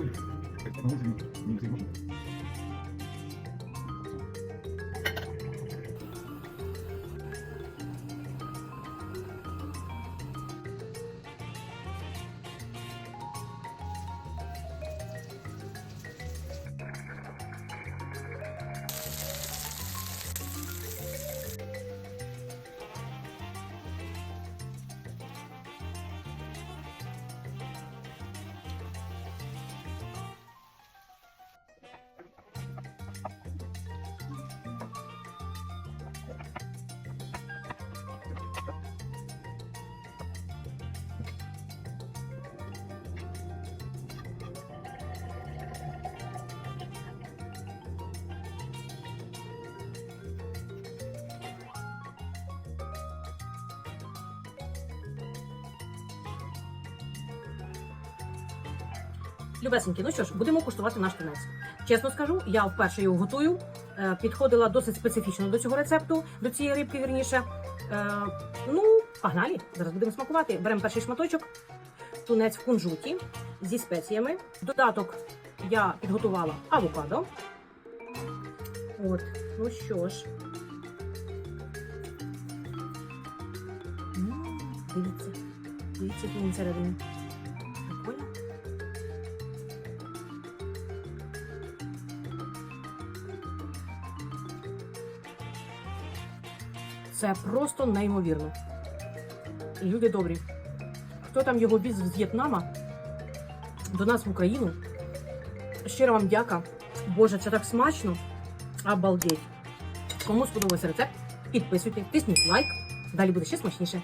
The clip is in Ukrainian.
Thank you. Любесенькі, ну що ж, будемо куштувати наш тунець. Чесно скажу, я вперше його готую. е, Підходила досить специфічно до цього рецепту, до цієї рибки, вірніше. Е, Ну, погнали. Зараз будемо смакувати. Беремо перший шматочок, тунець в кунжуті зі спеціями. Додаток я підготувала авокадо. От, ну що ж. Дивіться, дивіться, він всередині. Прикольно. Це просто неймовірно. Люди добрі. Хто там його віз з В'єтнама до нас в Україну? Щиро вам дяка. Боже, це так смачно. Обалдеть. Кому сподобався рецепт, підписуйте, тисніть лайк. Далі буде ще смачніше.